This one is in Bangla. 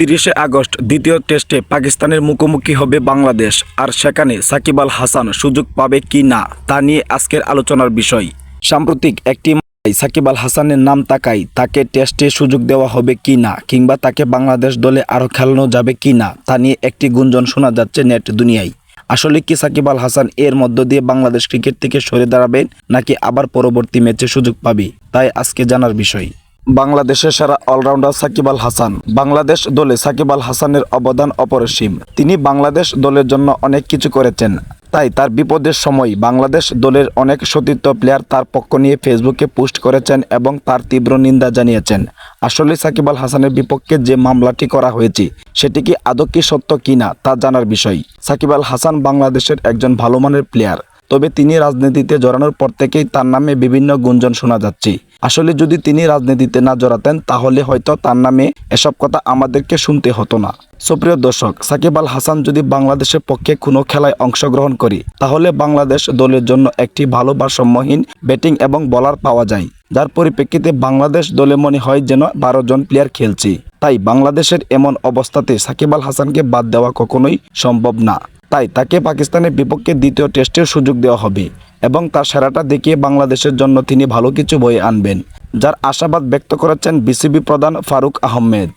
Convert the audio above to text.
তিরিশে আগস্ট দ্বিতীয় টেস্টে পাকিস্তানের মুখোমুখি হবে বাংলাদেশ, আর সেখানে সাকিব আল হাসান সুযোগ পাবে কি না, তা নিয়ে আজকের আলোচনার বিষয়। সাম্প্রতিক একটি সাকিব আল হাসানের নাম তাকাই তাকে টেস্টে সুযোগ দেওয়া হবে কি না, কিংবা তাকে বাংলাদেশ দলে আরও খেলানো যাবে কি না, তা নিয়ে একটি গুঞ্জন শোনা যাচ্ছে নেট দুনিয়ায়। আসলে কি সাকিব আল হাসান এর মধ্য দিয়ে বাংলাদেশ ক্রিকেট থেকে সরে দাঁড়াবেন, নাকি আবার পরবর্তী ম্যাচে সুযোগ পাবে, তাই আজকে জানার বিষয়। বাংলাদেশের সেরা অলরাউন্ডার সাকিব আল হাসান। বাংলাদেশ দলে সাকিব আল হাসানের অবদান অপরিসীম। তিনি বাংলাদেশ দলের জন্য অনেক কিছু করেছেন। তাই তার বিপদের সময় বাংলাদেশ দলের অনেক সতীর্থ প্লেয়ার তার পক্ষ নিয়ে ফেসবুকে পোস্ট করেছেন এবং তার তীব্র নিন্দা জানিয়েছেন। আসলে সাকিব আল হাসানের বিপক্ষে যে মামলাটি করা হয়েছে, সেটি কি আদৌ কি সত্য কিনা তা জানার বিষয়। সাকিব আল হাসান বাংলাদেশের একজন ভালো মানের প্লেয়ার। তবে তিনি রাজনীতিতে জড়ানোর পর থেকেই তার নামে বিভিন্ন গুঞ্জন শোনা যাচ্ছে। আসলে যদি তিনি রাজনীতিতে না জড়াতেন, তাহলে হয়তো তার নামে এসব কথা আমাদেরকে শুনতে হতো না। সুপ্রিয় দর্শক, সাকিব আল হাসান যদি বাংলাদেশের পক্ষে কোনো খেলায় অংশগ্রহণ করে, তাহলে বাংলাদেশ দলের জন্য একটি ভালো ভারসাম্যহীন ব্যাটিং এবং বলার পাওয়া যায়। যার পরিপ্রেক্ষিতে বাংলাদেশ দলে মনে হয় যেন বারো জন প্লেয়ার খেলছে। তাই বাংলাদেশের এমন অবস্থাতে সাকিব আল হাসানকে বাদ দেওয়া কখনোই সম্ভব না। তাই তাকে পাকিস্তানের বিপক্ষে দ্বিতীয় টেস্টের সুযোগ দেওয়া হবে এবং তার সেরাটা দেখিয়ে বাংলাদেশের জন্য তিনি ভালো কিছু বয়ে আনবেন, যার আশাবাদ ব্যক্ত করেছেন বিসিবি প্রধান ফারুক আহমেদ।